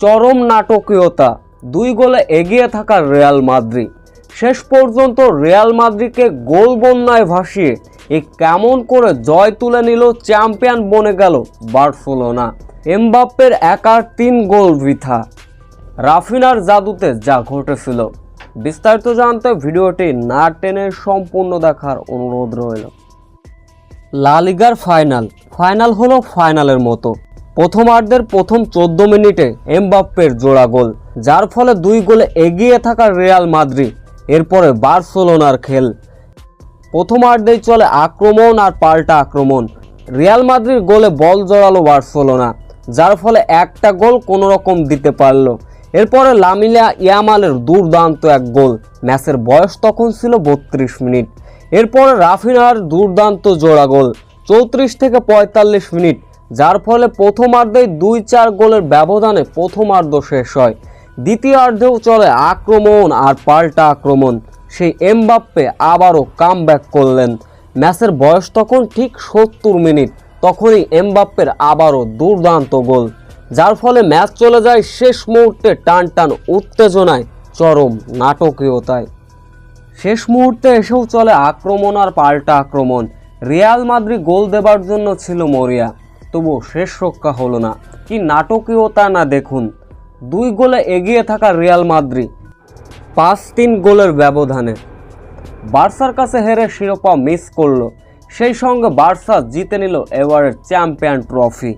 চরম নাটকীয়তা। দুই গোলে এগিয়ে থাকা রিয়াল মাদ্রি শেষ পর্যন্ত রিয়াল মাদ্রিকে গোল বন্যায় ভাসিয়ে এ কেমন করে জয় তুলে নিল চ্যাম্পিয়ন বনে গেল বার্সেলোনা। এমবাপ্পের একার তিন গোল বৃথা। রাফিনার জাদুতে যা ঘটেছিল। বিস্তারিত জানতে ভিডিওটি না টেনে সম্পূর্ণ দেখার অনুরোধ রইল। লা লিগার ফাইনাল। ফাইনাল হলো ফাইনালের মতো। প্রথমার্ধের প্রথম চোদ্দ মিনিটে এমবাপ্পের জোড়া গোল, যার ফলে দুই গোলে এগিয়ে থাকা রিয়াল মাদ্রিদ, এরপরে বার্সেলোনার খেল। প্রথমার্ধেই চলে আক্রমণ আর পাল্টা আক্রমণ। রিয়াল মাদ্রির গোলে বল জড়ালো বার্সেলোনা, যার ফলে একটা গোল কোনো রকম দিতে পারল। এরপরে লামিলা ইয়ামালের দুর্দান্ত এক গোল, ম্যাচের বয়স তখন ছিল বত্রিশ মিনিট। এরপরে রাফিনার দুর্দান্ত জোড়া গোল, চৌত্রিশ থেকে পঁয়তাল্লিশ মিনিট যার ফলে প্রথমার্ধেই দুই চার গোলের ব্যবধানে প্রথমার্ধ শেষ হয়। দ্বিতীয়ার্ধেও চলে আক্রমণ আর পাল্টা আক্রমণ। সেই এমবাপ্পে আবারও কাম করলেন। ম্যাচের বয়স তখন ঠিক সত্তর মিনিট। তখনই এমবাপ্পের আবারও দুর্দান্ত গোল। যার ফলে ম্যাচ চলে যায় শেষ মুহূর্তে টান টান উত্তেজনায়, চরম নাটকীয়তায়। শেষ মুহূর্তে এসেও চলে আক্রমণ আর পাল্টা আক্রমণ। রিয়াল মাদ্রিদ গোল দেবার জন্য ছিল মরিয়া। তবু শেষ রক্ষা হলো না। কি নাটকীয়তা না দেখুন। দুই গোলে এগিয়ে থাকা রিয়াল মাদ্রি পাঁচ তিন গোলের ব্যবধানে। বার্সার কাছে হেরে শিরোপা মিস করল। সেই সঙ্গে বার্সা জিতে নিল এবারের চ্যাম্পিয়ন ট্রফি।